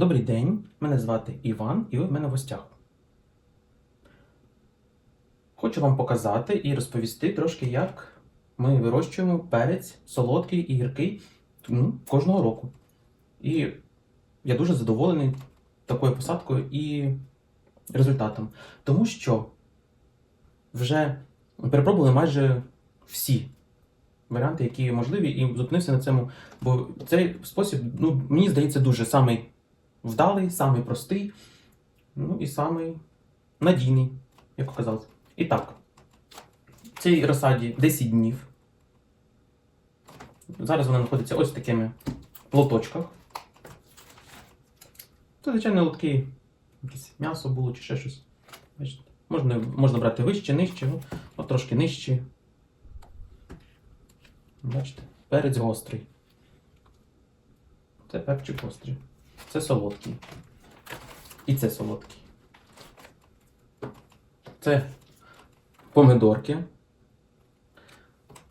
Добрий день, мене звати Іван, і ви в мене в гостях. Хочу вам показати і розповісти трошки, як ми вирощуємо перець солодкий і гіркий ну, кожного року. І я дуже задоволений такою посадкою і результатом. Тому що вже перепробували майже всі варіанти, які можливі, і зупинився на цьому, бо цей спосіб, ну, мені здається, дуже самий вдалий, самий простий, ну і самий надійний, як оказалось. І так, цій розсаді 10 днів. Зараз вона знаходиться ось в такими лоточках. Це, звичайно, лотки, якесь м'ясо було чи ще щось. Бачите? Можна, можна брати вище, нижче, ну, от трошки нижче. Бачите, перець гострий. Це перчик гострий. Це солодкий. І це солодкий. Це помидорки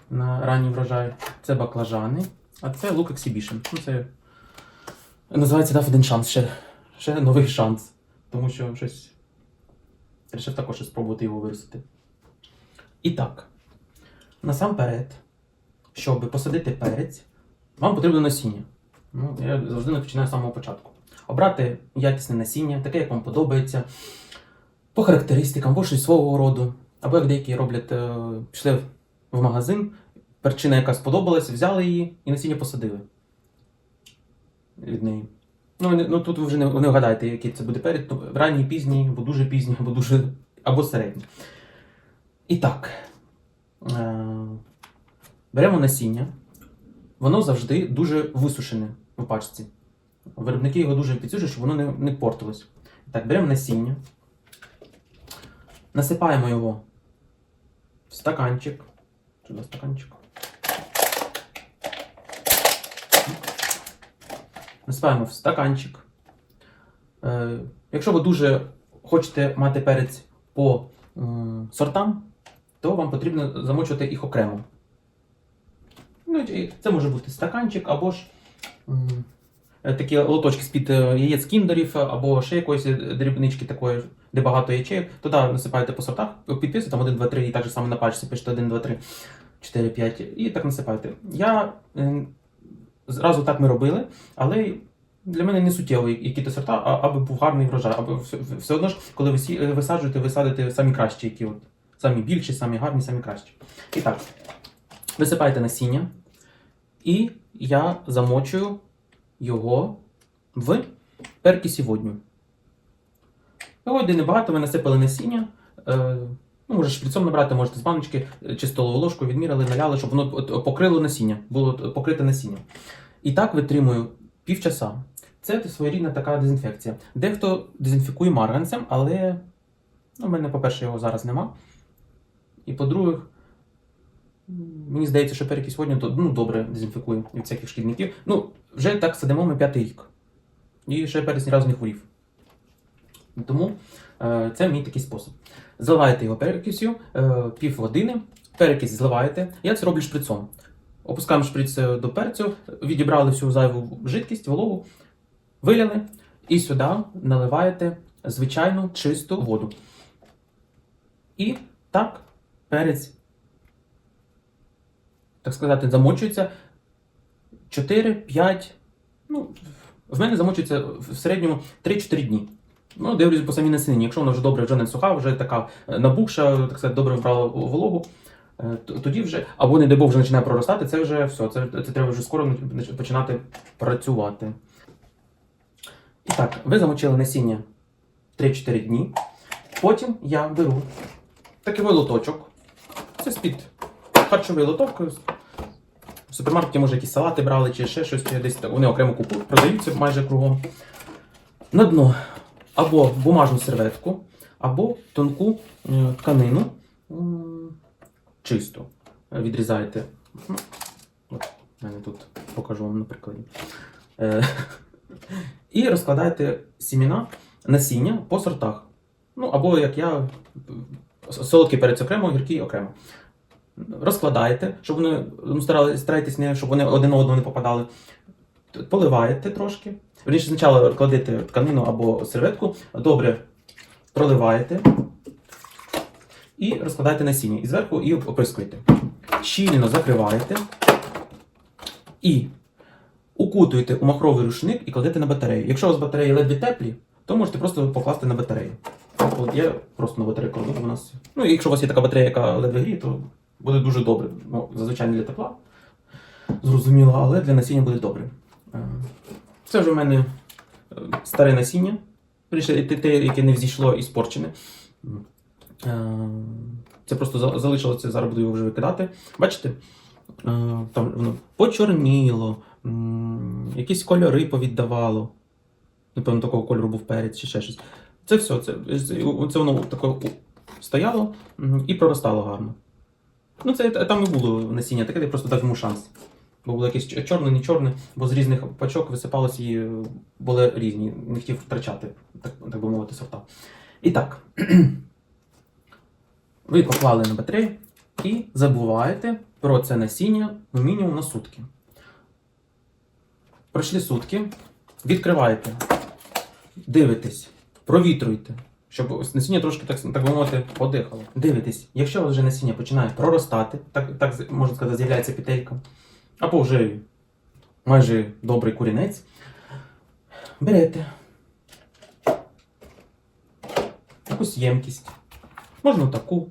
на ранній врожай. Це баклажани. А це лук Exhibition. Ну, це називається дав один шанс. Ще, ще новий шанс. Тому що щось. Рішив також спробувати його виростити. І так, насамперед, щоб посадити перець, вам потрібно насіння. Ну, я завжди не починаю з самого початку. Обрати якісне насіння, таке, як вам подобається, по характеристикам, або щось свого роду. Або як деякі роблять, е, пішли в магазин, перчина, яка сподобалась, взяли її і насіння посадили від неї. Ну, ну тут ви вже не, не вгадаєте, який це буде перед. Ну, ранній, пізній, або дуже пізній, або дуже. або середній. І так. Е, беремо насіння. Воно завжди дуже висушене в пачці. Виробники його дуже підсушують, щоб воно не, не портилось. Так, беремо насіння. Насипаємо його в стаканчик. Сюди стаканчик. Насипаємо в стаканчик. Е, якщо ви дуже хочете мати перець по м, сортам, то вам потрібно замочувати їх окремо. Ну, це може бути стаканчик, або ж такі лоточки з-під е, яєць кіндерів, або ще якоїсь е, дрібнички такої, де багато ячеїв. Туди насипаєте по сортах, підписуєте там 1, 2, 3, і так же само на пачці пишете 1, 2, 3, 4, 5, і так насипаєте. Я е, зразу так ми робили, але для мене не суттєво, які то сорта, а, аби був гарний врожай. Аби все, все одно ж, коли ви висаджуєте, ви садите самі кращі, які от, самі більші, самі гарні, самі кращі. І так, висипаєте насіння, і я замочую його в перкисі водню. Води небагато, ви насипали насіння. Е, ну, може, шприцом набрати, можете з баночки е, чи столову ложку відміряли, наляли, щоб воно покрило насіння, було покрите насіння. І так витримую півчаса. Це своєрідна така дезінфекція. Дехто дезінфікує марганцем, але ну, в мене, по-перше, його зараз нема. І по-друге, мені здається, що перекись водню то ну, добре дезінфікує від всяких шкідників. Ну, вже так сидимо ми п'ятий рік. І ще перець ні разу не хворів. Тому е, це мій такий спосіб. Заливаєте його перекисю, е, пів години, перекись зливаєте. Я це роблю шприцом. Опускаємо шприц е, до перцю, відібрали всю зайву жидкість, вологу, виляли і сюди наливаєте звичайну чисту воду. І так перець, так сказати, замочується 4-5. Ну, в мене замочується в середньому 3-4 дні. Ну, дивлюсь по самій насінні. Якщо вона вже добре вже не суха, вже така набухша, так сказати, добре вбрала вологу, е, тоді вже, або не дай Бог вже починає проростати, це вже все, це, це треба вже скоро починати працювати. І так, ви замочили насіння 3-4 дні. Потім я беру такий лоточок. Це з-під харчовий лоток. В супермаркеті, може, якісь салати брали чи ще щось, чи десь так, вони окремо купують, продаються майже кругом. На дно або бумажну серветку, або тонку е, тканину чисту. Е, Відрізаєте. Ну, От, мене тут покажу вам на прикладі. Е, І розкладаєте сіміна, насіння по сортах. Ну, або як я, солодкий перець окремо, гіркий окремо. Розкладаєте, щоб вони ну, старайтесь не, щоб вони один одного не попадали. поливаєте трошки. Верніше, спочатку кладете тканину або серветку, добре проливаєте і розкладаєте насіння. І зверху і оприскуєте. Щільно закриваєте і укутуєте у махровий рушник і кладете на батарею. Якщо у вас батареї ледве теплі, то можете просто покласти на батарею. От я просто на батарею кладу, у нас. Ну, якщо у вас є така батарея, яка ледве гріє, то буде дуже добре. Ну, зазвичай не для тепла. Зрозуміло, але для насіння буде добре. Е, Це вже в мене е, старе насіння. Те, яке не взійшло і спорчене. Це просто залишилося, зараз буду його вже викидати. Бачите? Е, Там воно почорніло, якісь кольори повіддавало. Напевно, такого кольору був перець чи ще щось. Це все. Це, це воно таке стояло і проростало гарно. Ну, це там і було насіння, таке я просто дав йому шанс. Бо було якесь чор- чорне, не чорне, бо з різних пачок висипалось і були різні. Не хотів втрачати, так, так би мовити, сорта. І так. Ви поклали на батарею і забуваєте про це насіння ну, мінімум на сутки. Пройшли сутки, відкриваєте, дивитесь, провітруйте, щоб насіння трошки, так, так би мовити, подихало. Дивитесь, якщо вже насіння починає проростати, так, так можна сказати, з'являється петелька, або вже майже добрий курінець, берете якусь ємкість. Можна таку,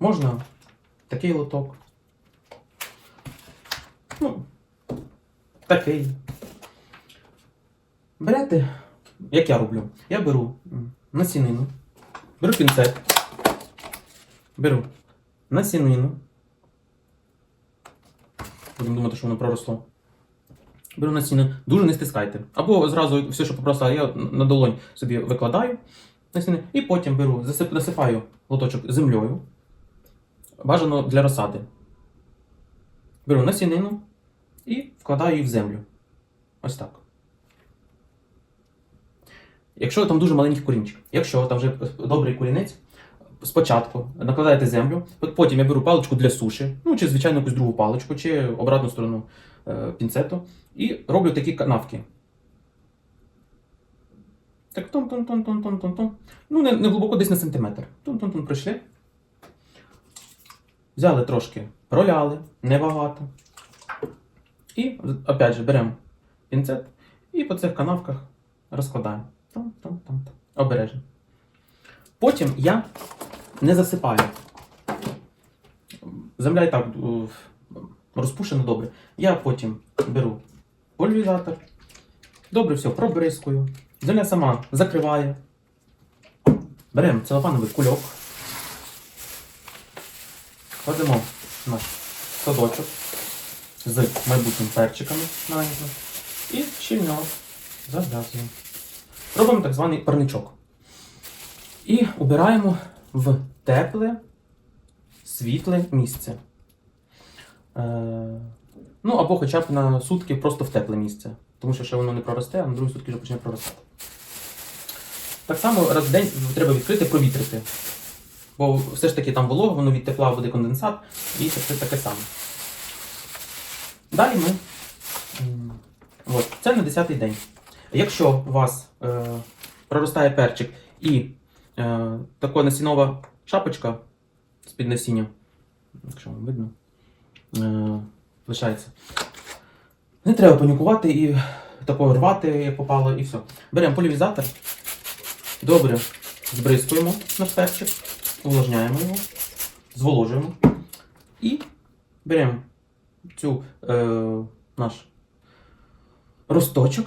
можна такий лоток. Ну, такий. Берете, як я роблю, я беру насінину, беру пінцет, беру насінину. Будемо думати, що воно проросло. Беру насінину, дуже не стискайте. Або зразу все, що попросила, я на долонь собі викладаю насінину, і потім беру, насипаю лоточок землею. Бажано для розсади. Беру насінину і вкладаю її в землю. Ось так. Якщо там дуже маленький корінчик, якщо там вже добрий корінець, спочатку накладаєте землю, потім я беру паличку для суші, ну чи звичайно якусь другу паличку, чи обратну сторону е, пінцету, і роблю такі канавки. Так тон тон тон тон тон тон тон Ну, не, не глибоко десь на сантиметр. Тон тон тон прийшли. Взяли трошки, проляли, небагато. І опять же беремо пінцет і по цих канавках розкладаємо. Там, там, там, там. Обережно. Потім я не засипаю. Земля і так е, розпушена добре. Я потім беру пульверизатор, добре все пробризкую. Земля сама закриває. Беремо целофановий кульок. Кладемо наш садочок з майбутнім перчиками маленькими і щільно зав'язуємо. Робимо так званий парничок. І убираємо в тепле, світле місце. Е, ну або хоча б на сутки просто в тепле місце. Тому що ще воно не проросте, а на другі сутки вже почне проростати. Так само раз в день треба відкрити, провітрити. Бо все ж таки там волога, воно від тепла буде конденсат, і це все таке саме. Далі ми. От, це на 10-й день. Якщо у вас е, проростає перчик і е, така насінова шапочка з-під насіння, якщо вам видно, е, лишається. Не треба панікувати і такого рвати, як попало, і все. Беремо полівізатор, добре збризкуємо наш перчик, увлажняємо його, зволожуємо і беремо цю е, наш росточок.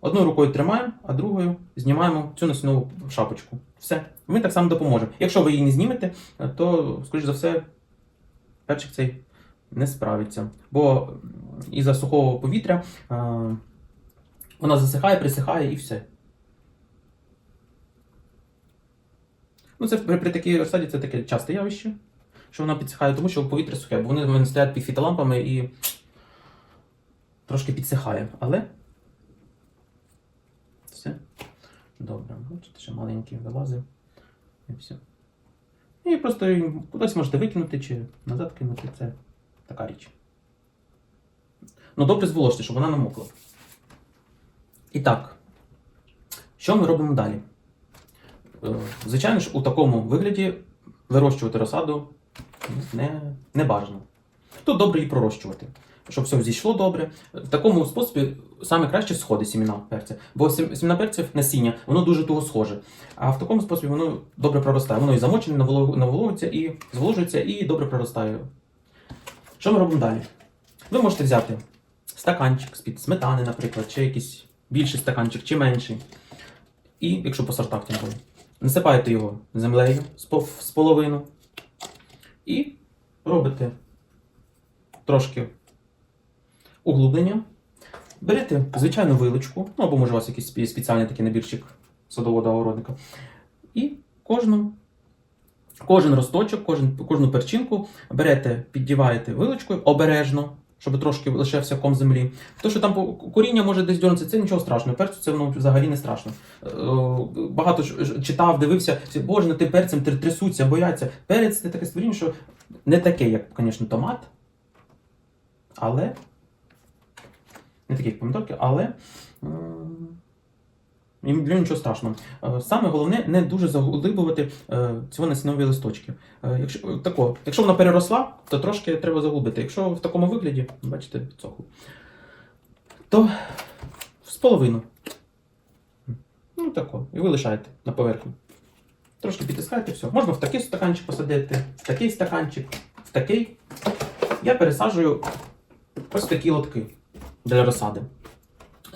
Одною рукою тримаємо, а другою знімаємо цю насінову шапочку. Все. Ми так само допоможемо. Якщо ви її не знімете, то, скоріш за все, перчик цей не справиться. Бо із-за сухого повітря вона засихає, присихає і все. Ну, це при, при такій розсаді це таке часте явище, що вона підсихає, тому що повітря сухе, бо вони в мене стоять під фітолампами і трошки підсихає. Але все. Добре. Бачите, ще маленький вилазив. І все. І просто кудись можете викинути чи назад кинути. Це така річ. Ну, добре зволожте, щоб вона намокла. І так, що ми робимо далі? Е, Звичайно ж, у такому вигляді вирощувати розсаду не, не бажано. Тут добре її пророщувати, щоб все зійшло добре. В такому способі саме краще сходить сіміна перця. Бо сім- сіміна перців насіння, воно дуже туго схоже. А в такому способі воно добре проростає. Воно і замочене, наволо- наволовується, і зволожується, і добре проростає. Що ми робимо далі? Ви можете взяти стаканчик з-під сметани, наприклад, чи якийсь більший стаканчик, чи менший. І, якщо по сортах тим більше, насипаєте його землею з половину. І робите трошки углублення. Берете звичайну вилочку, ну або може у вас якийсь спеціальний такий набірчик садовода огородника. І кожну, кожен росточок, кожен, кожну перчинку берете, піддіваєте вилочкою обережно, щоб трошки лишився ком землі. То, що там коріння може десь дьорнутися, це нічого страшного. Перцю це воно взагалі не страшно. Е, Багато читав, дивився, боже, над тим перцем трясуться, бояться. Перець це таке створіння, що не таке, як, звісно, томат, але. Не такі, як помідорки, але. м, для нічого страшного. Е, Саме головне не дуже заглиблювати е, ці насінові листочки. Е, Якщо, е, тако, якщо вона переросла, то трошки треба заглибити. Якщо в такому вигляді, бачите, підсохло, то з половину. Ну тако. І ви лишаєте на поверхні. Трошки підтискаєте, все. Можна в такий стаканчик посадити, в такий стаканчик, в такий. Я пересаджую ось такі лотки для розсади.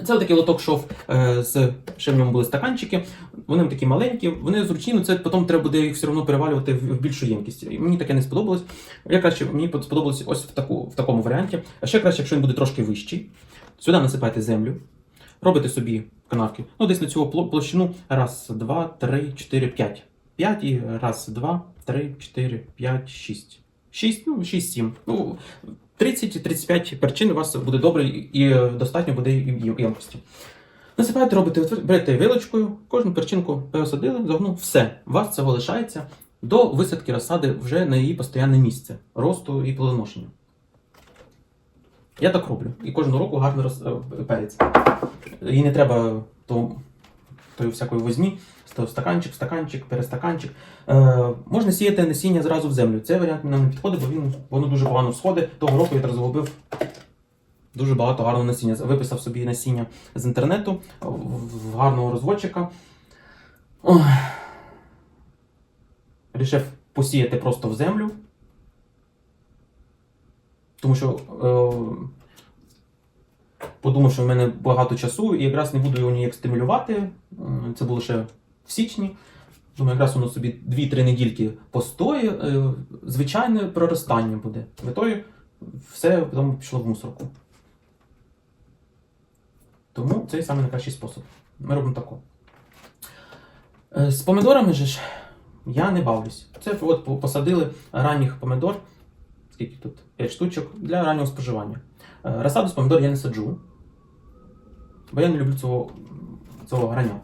Це такий лоток шов е, з ще в ньому були стаканчики. Вони такі маленькі, вони зручні, але це потім треба буде їх все одно перевалювати в, більшу ємкість. І мені таке не сподобалось. Я краще мені сподобалось ось в, таку, в такому варіанті. А ще краще, якщо він буде трошки вищий. Сюди насипайте землю, робите собі канавки. Ну, десь на цю площину. Раз, два, три, чотири, п'ять. П'ять і раз, два, три, чотири, п'ять, шість. Шість, ну, шість, сім. Ну, 30-35 перчин у вас буде добре і достатньо буде і ємкості. Насипаєте, робите, берете вилочкою, кожну перчинку пересадили, загнув, все. У вас це лишається до висадки розсади вже на її постійне місце росту і плодоношення. Я так роблю. І кожного року гарно роз... е, перець. І не треба то, тої всякої возні, то стаканчик, стаканчик, перестаканчик. Е, можна сіяти насіння зразу в землю. Цей варіант нам не підходить, бо він, воно дуже погано сходить. Того року я загубив дуже багато гарного насіння. Виписав собі насіння з інтернету в- гарного розводчика. Рішив посіяти просто в землю. Тому що е, подумав, що в мене багато часу, і якраз не буду його ніяк стимулювати. Це було ще в січні. Думаю, якраз воно собі 2-3 недільки постоє, е, звичайне проростання буде. Метою все потім пішло в мусорку. Тому це саме найкращий спосіб. Ми робимо тако. Е, З помідорами же ж я не бавлюсь. Це от посадили ранніх помідор, скільки тут? 5 штучок для раннього споживання. Е, Розсаду з помідор я не саджу, бо я не люблю цього, цього грання.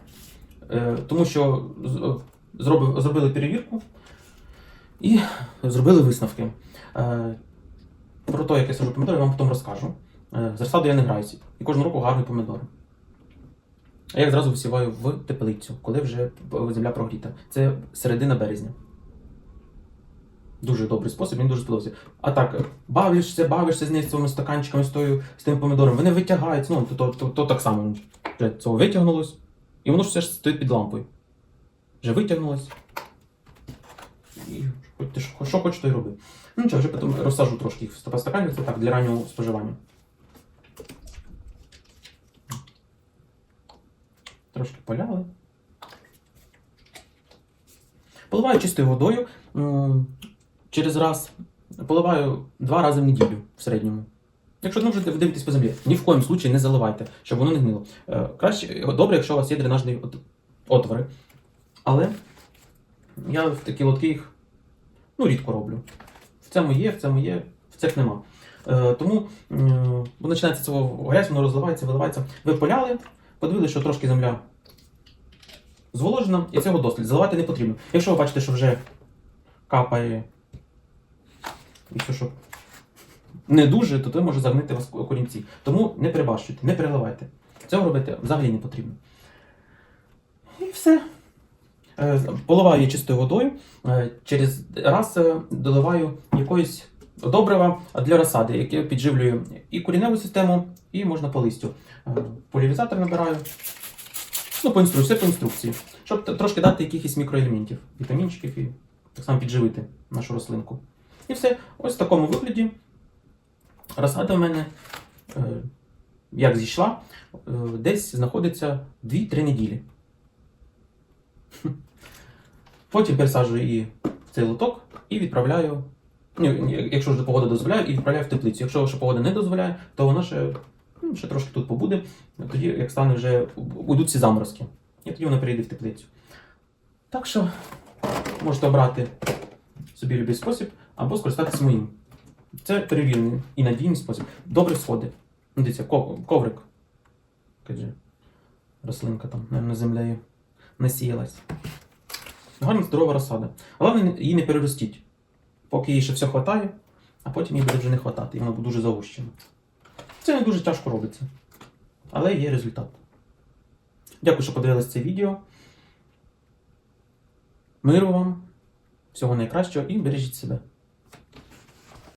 Е, Тому що е, зробили перевірку і зробили висновки. Е, Про те, як я саджу помідори, я вам потім розкажу. Е, З я не граюся. І кожного року гарні помідори. А я їх зразу висіваю в теплицю, коли вже земля прогріта. Це середина березня. Дуже добрий спосіб, він дуже сподобався. А так, бавишся, бавишся з нею з цими стаканчиками, з, тою, з тим помідором, вони витягаються, ну, то, то, то, то так само вже цього витягнулось. І воно ж все ж стоїть під лампою. Вже витягнулось. І хоч що, хочеш, то й роби. Ну нічого, вже потім розсаджу трошки їх в ста- стаканів, це так, для раннього споживання. Трошки поляли. Поливаю чистою водою через раз. Поливаю два рази в неділю в середньому. Якщо ну, вже дивитесь по землі, ні в коєму случаї не заливайте, щоб воно не гнило. Е, краще, добре, якщо у вас є дренажні отвори. Але я в такі лотки їх ну, рідко роблю. В цьому є, в цьому є, в цих нема. Е, тому починається цього грязь, воно розливається, виливається. Ви поляли, подивилися, що трошки земля зволожена, і цього досить. Заливати не потрібно. Якщо ви бачите, що вже капає і все, що не дуже, то це може загнити вас корінці. Тому не перебарщуйте, не переливайте. Цього робити взагалі не потрібно. І все. Е, Поливаю чистою водою. Е, Через раз е, доливаю якоїсь добрива для розсади, яке підживлює і коріневу систему, і можна по листю. Е, набираю. Ну, по інструкції, все по інструкції. Щоб трошки дати якихось мікроелементів, вітамінчиків і так само підживити нашу рослинку. І все. Ось в такому вигляді. Розсада в мене, е, як зійшла, е, десь знаходиться 2-3 неділі. Потім пересаджую її в цей лоток і відправляю. Ну, якщо вже погода дозволяє, і відправляю в теплицю. Якщо ще погода не дозволяє, то вона ще, ну, ще трошки тут побуде. Тоді, як стане вже уйдуть ці заморозки. І тоді вона перейде в теплицю. Так що можете обрати собі любий спосіб або скористатися моїм. Це перевірений і надійний спосіб. Добре сходи. Ну, Дивіться, коврик. Каже, рослинка там, мабуть, землею насіялась. Гарна здорова розсада. Головне, її не переростіть. Поки їй ще все хватає, а потім їй буде вже не хватати, і вона буде дуже загущена. Це не дуже тяжко робиться. Але є результат. Дякую, що подивилися це відео. Миру вам, всього найкращого і бережіть себе.